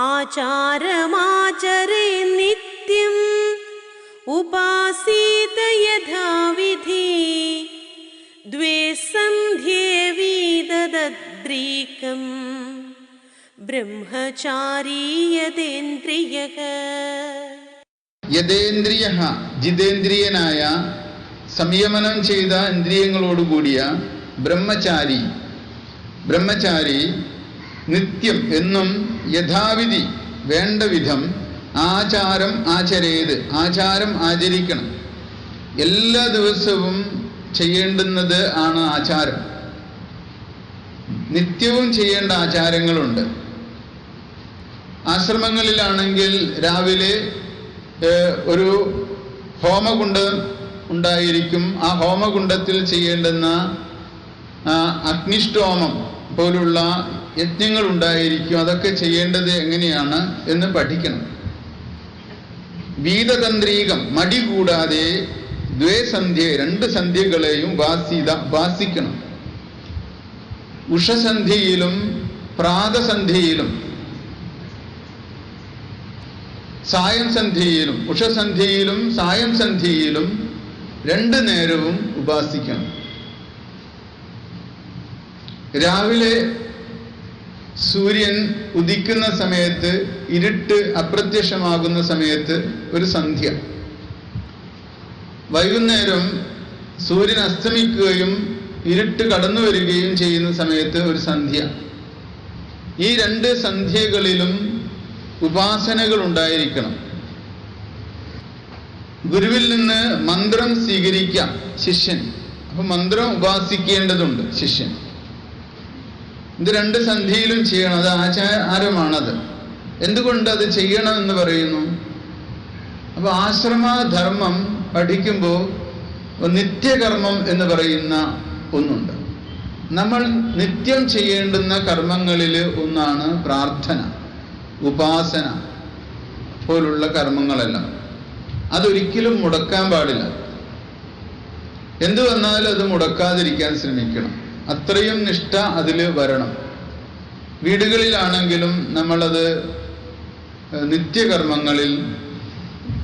ആചാരമാചരേ നിത്യം ഉപാസീത യഥാവിധി द्वे सन्ध्ये वीदद्रीकम् ब्रह्मचारी यदेन्द्रियः യഥേന്ദ്രിയ ജിതേന്ദ്രിയനായ സംയമനം ചെയ്ത ഇന്ദ്രിയങ്ങളോടുകൂടിയ ബ്രഹ്മചാരി ബ്രഹ്മചാരി നിത്യം എന്നും യഥാവിധി വേണ്ട വിധം ആചാരം ആചരേത് ആചാരം ആചരിക്കണം. എല്ലാ ദിവസവും ചെയ്യേണ്ടുന്നത് ആണ് ആചാരം. നിത്യവും ചെയ്യേണ്ട ആചാരങ്ങളുണ്ട്. ആശ്രമങ്ങളിലാണെങ്കിൽ രാവിലെ ഒരു ഹോമകുണ്ഡം ഉണ്ടായിരിക്കും. ആ ഹോമകുണ്ഡത്തിൽ ചെയ്യേണ്ടുന്ന അഗ്നിഷ്ടോമം പോലുള്ള യജ്ഞങ്ങൾ ഉണ്ടായിരിക്കും. അതൊക്കെ ചെയ്യേണ്ടത് എങ്ങനെയാണ് എന്ന് പഠിക്കണം. വീതതന്ത്രീകം മടി കൂടാതെ ദ്വേസന്ധ്യ രണ്ട് സന്ധ്യകളെയും വാസിത വാസിക്കണം. ഉഷസന്ധ്യയിലും പ്രാതസന്ധ്യയിലും സായം സന്ധ്യയിലും ഉഷസന്ധ്യയിലും സായം സന്ധ്യയിലും രണ്ട് നേരവും ഉപാസിക്കണം. രാവിലെ സൂര്യൻ ഉദിക്കുന്ന സമയത്ത് ഇരുട്ട് അപ്രത്യക്ഷമാകുന്ന സമയത്ത് ഒരു സന്ധ്യ. വൈകുന്നേരം സൂര്യൻ അസ്തമിക്കുകയും ഇരുട്ട് കടന്നു വരികയും ചെയ്യുന്ന സമയത്ത് ഒരു സന്ധ്യ. ഈ രണ്ട് സന്ധ്യകളിലും ഉപാസനകൾ ഉണ്ടായിരിക്കണം. ഗുരുവിൽ നിന്ന് മന്ത്രം സ്വീകരിക്കാം ശിഷ്യൻ. അപ്പൊ മന്ത്രം ഉപാസിക്കേണ്ടതുണ്ട് ശിഷ്യൻ. ഇത് രണ്ട് സന്ധിയിലും ചെയ്യണം. അത് ആചാരമാണത്. എന്തുകൊണ്ട് അത് ചെയ്യണമെന്ന് പറയുന്നു? അപ്പൊ ആശ്രമധർമ്മം പഠിക്കുമ്പോൾ നിത്യകർമ്മം എന്ന് പറയുന്ന ഒന്നുണ്ട്. നമ്മൾ നിത്യം ചെയ്യേണ്ടുന്ന കർമ്മങ്ങളിൽ ഒന്നാണ് പ്രാർത്ഥന ഉപാസന പോലുള്ള കർമ്മങ്ങളെല്ലാം. അതൊരിക്കലും മുടക്കാൻ പാടില്ല. എന്തു വന്നാലും അത് മുടക്കാതിരിക്കാൻ ശ്രമിക്കണം. അത്രയും നിഷ്ഠ അതിൽ വരണം. വീടുകളിലാണെങ്കിലും നമ്മളത് നിത്യകർമ്മങ്ങളിൽ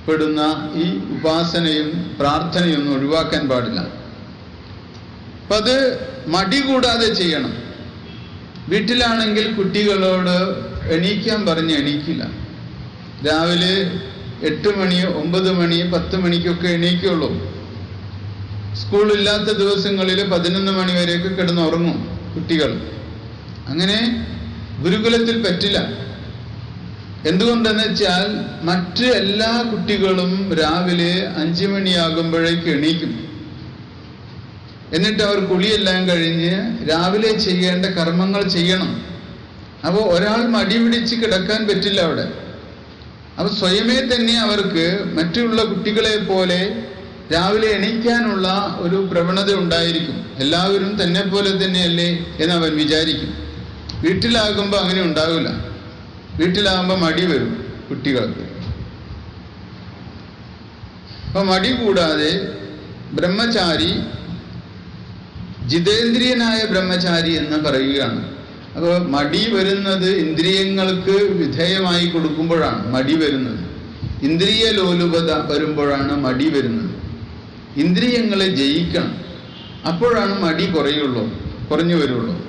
പെടുന്ന ഈ ഉപാസനയും പ്രാർത്ഥനയും ഒന്നും ഒഴിവാക്കാൻ പാടില്ല. അപ്പം അത് മടി കൂടാതെ ചെയ്യണം. വീട്ടിലാണെങ്കിൽ കുട്ടികളോട് എണീക്കാൻ പറഞ്ഞ് എണീക്കില്ല. രാവിലെ എട്ട് മണി ഒമ്പത് മണി പത്ത് മണിക്കൊക്കെ എണീക്കുള്ളൂ. സ്കൂളില്ലാത്ത ദിവസങ്ങളിൽ പതിനൊന്ന് മണി വരെയൊക്കെ കിടന്നുറങ്ങും കുട്ടികൾ. അങ്ങനെ ഗുരുകുലത്തിൽ പറ്റില്ല. എന്തുകൊണ്ടെന്ന് വെച്ചാൽ മറ്റ് എല്ലാ കുട്ടികളും രാവിലെ അഞ്ചു മണിയാകുമ്പോഴേക്ക് എണീക്കും. എന്നിട്ട് അവർ കുളിയെല്ലാം കഴിഞ്ഞ് രാവിലെ ചെയ്യേണ്ട കർമ്മങ്ങൾ ചെയ്യണം. അപ്പോൾ ഒരാൾ മടി പിടിച്ച് കിടക്കാൻ പറ്റില്ല അവിടെ. അപ്പൊ സ്വയമേ തന്നെ അവർക്ക് മറ്റുള്ള കുട്ടികളെ പോലെ രാവിലെ എണീക്കാനുള്ള ഒരു പ്രവണത ഉണ്ടായിരിക്കും. എല്ലാവരും തന്നെ പോലെ തന്നെയല്ലേ എന്ന് അവൻ വിചാരിക്കും. വീട്ടിലാകുമ്പോൾ അങ്ങനെ ഉണ്ടാവില്ല. വീട്ടിലാകുമ്പോൾ മടി വരും കുട്ടികൾക്ക്. അപ്പൊ മടി കൂടാതെ ബ്രഹ്മചാരി ജിതേന്ദ്രിയനായ ബ്രഹ്മചാരി എന്ന് പറയുകയാണ്. അപ്പോൾ മടി വരുന്നത് ഇന്ദ്രിയങ്ങൾക്ക് വിധേയമായി കൊടുക്കുമ്പോഴാണ്. മടി വരുന്നത്. ഇന്ദ്രിയ ലോലുപത വരുമ്പോഴാണ് മടി വരുന്നത്. ഇന്ദ്രിയങ്ങളെ ജയിക്കണം. അപ്പോഴാണ് മടി കുറയുള്ളൂ കുറഞ്ഞു വരുള്ളൂ.